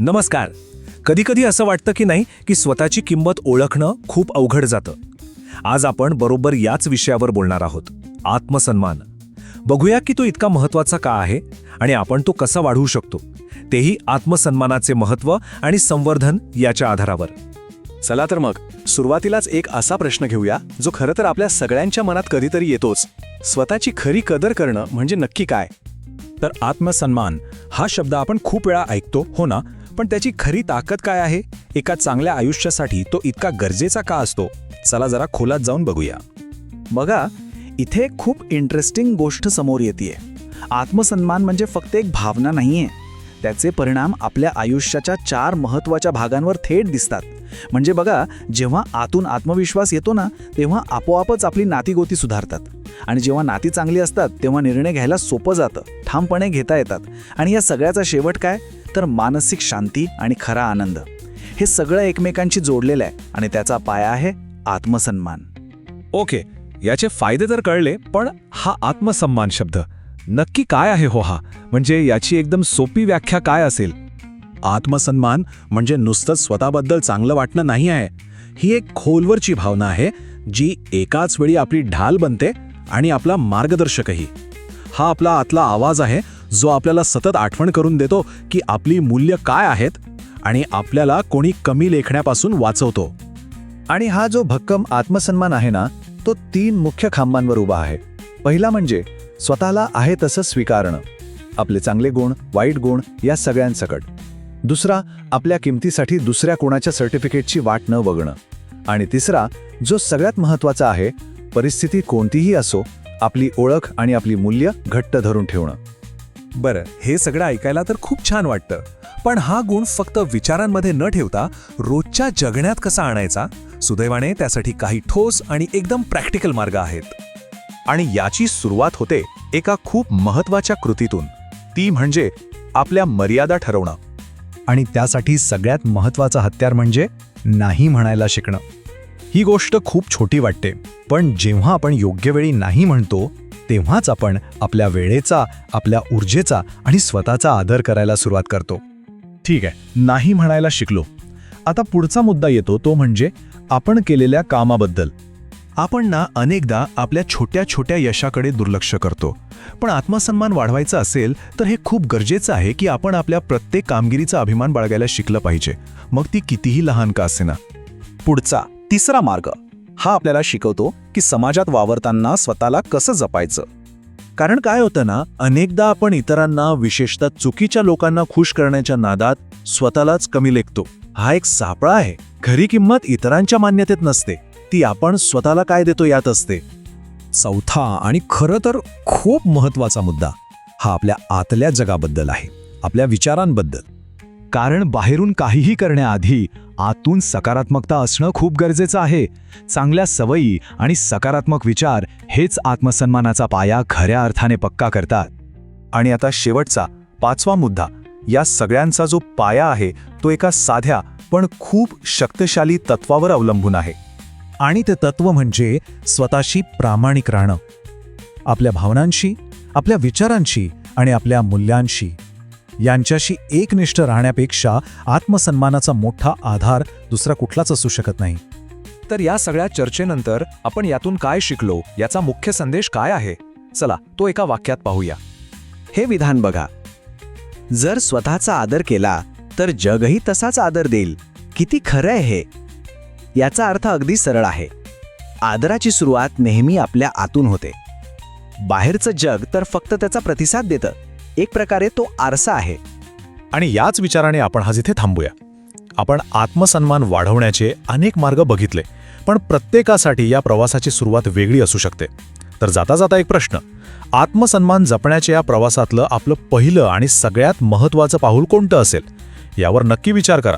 नमस्कार. कधीकधी असं वाटतं की नाही की स्वतःची किंमत ओळखणं खूप अवघड जातं. आज आपण बरोबर याच विषयावर बोलणार आहोत. आत्मसन्मान. बघूया की तो इतका महत्त्वाचा का आहे आणि आपण तो कसा वाढवू शकतो. तेही आत्मसन्मानाचे महत्त्व आणि संवर्धन याच्या आधारावर. चला तर मग सुरुवातीलाच एक असा प्रश्न घेऊया जो खरं तर आपल्या सगळ्यांच्या मनात कधीतरी येतोच. स्वतःची खरी कदर करणं म्हणजे नक्की काय? तर आत्मसन्मान हा शब्द आपण खूप वेळा ऐकतो हो ना? पण त्याची खरी ताकद काय आहे? एका चांगल्या आयुष्यासाठी तो इतका गरजेचा का असतो? चला जरा खोलात जाऊन बघूया. बघा इथे खूप इंटरेस्टिंग गोष्ट समोर येते आत्मसन्मान म्हणजे फक्त एक भावना नाहीये. त्याचे परिणाम आपल्या आयुष्याच्या चार महत्त्वाच्या भागांवर थेट दिसतात. म्हणजे बघा जेव्हा आतून आत्मविश्वास येतो ना तेव्हा आपोआपच आपली नातीगोती सुधारतात. आणि जेव्हा नाती चांगली असतात तेव्हा निर्णय घ्यायला सोपं जातं ठामपणे घेता येतात. आणि या सगळ्याचा शेवट काय? तर मानसिक शांती आणि खरा आनंद. हे सगळं एकमेकांशी जोडलेलं आहे आणि त्याचा पाया आहे आत्मसन्मान. ओके याचे फायदे तर कळले पण हा आत्मसन्मान शब्द नक्की काय आहे हो हा? म्हणजे याची एकदम सोपी व्याख्या काय असेल? आत्मसन्मान म्हणजे नुसतंच स्वतःबद्दल चांगलं वाटणं नाही आहे. ही एक खोलवरची भावना आहे जी एकाच वेळी आपली ढाल बनते आणि आपला मार्गदर्शकही. हा आपला आतला आवाज आहे जो आपल्याला सतत आठवण करून देतो की आपली मूल्य काय आहेत आणि आपल्याला कोणी कमी लेखण्यापासून वाचवतो. आणि हा जो भक्कम आत्मसन्मान आहे ना तो तीन मुख्य खांबांवर उभा आहे. पहिला म्हणजे स्वतःला आहे तसं स्वीकारणं. आपले चांगले गुण वाईट गुण या सगळ्यांसकट. दुसरा आपल्या किमतीसाठी दुसऱ्या कोणाच्या सर्टिफिकेटची वाट न बघणं. आणि तिसरा जो सगळ्यात महत्त्वाचा आहे परिस्थिती कोणतीही असो आपली ओळख आणि आपली मूल्य घट्ट धरून ठेवणं. बरं हे सगळं ऐकायला तर खूप छान वाटतं. पण हा गुण फक्त विचारांमध्ये न ठेवता रोजच्या जगण्यात कसा आणायचा? सुदैवाने त्यासाठी काही ठोस आणि एकदम प्रॅक्टिकल मार्ग आहेत. आणि याची सुरुवात होते एका खूप महत्त्वाच्या कृतीतून. ती म्हणजे आपल्या मर्यादा ठरवणं. आणि त्यासाठी सगळ्यात महत्त्वाचं हत्यार म्हणजे नाही म्हणायला शिकणं. ही गोष्ट खूप छोटी वाटते. पण जेव्हा आपण योग्य वेळी नाही म्हणतो तेव्हाच आपण आपल्या वेळेचा आपल्या ऊर्जेचा आणि स्वतःचा आदर करायला सुरुवात करतो. ठीक आहे नाही म्हणायला शिकलो. आता पुढचा मुद्दा येतो तो म्हणजे आपण केलेल्या कामाबद्दल. आपण ना अनेकदा आपल्या छोट्या छोट्या यशाकडे दुर्लक्ष करतो. पण आत्मसन्मान वाढवायचा असेल तर हे खूप गरजेचं आहे की आपण आपल्या प्रत्येक कामगिरीचा अभिमान बाळगायला शिकलं पाहिजे. मग ती कितीही लहान का असेना. पुढचा. तिसरा मार्ग हा आपल्याला शिकवतो की समाजात वावरताना स्वतःला कसं जपायचं. कारण काय होतं ना अनेकदा आपण इतरांना विशेषतः चुकीच्या लोकांना खुश करण्याच्या नादात स्वतःलाच कमी लेखतो. हा एक सापळा आहे. खरी किंमत इतरांच्या मान्यतेत नसते. ती आपण स्वतःला काय देतो यात असते. चौथा आणि खरं तर खूप महत्त्वाचा मुद्दा हा आपल्या आतल्या जगाबद्दल आहे. आपल्या विचारांबद्दल. कारण बाहेरून काहीही करण्याआधी आतून सकारात्मकता असणं खूप गरजेचं आहे. चांगल्या सवयी आणि सकारात्मक विचार हेच आत्मसन्मानाचा पाया खऱ्या अर्थाने पक्का करतात. आणि आता शेवटचा पाचवा मुद्दा. या सगळ्यांचा जो पाया आहे तो एका साध्या पण खूप शक्तिशाली तत्वावर अवलंबून आहे. आणि ते तत्व म्हणजे स्वतःशी प्रामाणिक राहणं. आपल्या भावनांशी आपल्या विचारांशी आणि आपल्या मूल्यांशी. यांच्याशी एकनिष्ठ राहण्यापेक्षा आत्मसन्मानाचा मोठा आधार दुसरा कुठलाच असू शकत नाही. तर या सगळ्या चर्चेनंतर आपण यातून काय शिकलो याचा मुख्य संदेश काय आहे? चला तो एका वाक्यात पाहूया. हे विधान बघा. जर स्वतःचा आदर केला तर जगही तसाच आदर देईल. किती खरं आहे हे? याचा अर्थ अगदी सरळ आहे. आदराची सुरुवात नेहमी आपल्या आतून होते. बाहेरचं जग तर फक्त त्याचा प्रतिसाद देतं. एक प्रकारे तो आरसा आहे. आणि याच विचाराने आपण हा जिथे थांबूया. आपण आत्मसन्मान वाढवण्याचे अनेक मार्ग बघितले पण प्रत्येकासाठी या प्रवासाची सुरुवात वेगळी असू शकते. तर जाता जाता एक प्रश्न आत्मसन्मान जपण्याच्या या प्रवासातलं आपलं पहिलं आणि सगळ्यात महत्त्वाचं पाऊल कोणतं असेल? यावर नक्की विचार करा.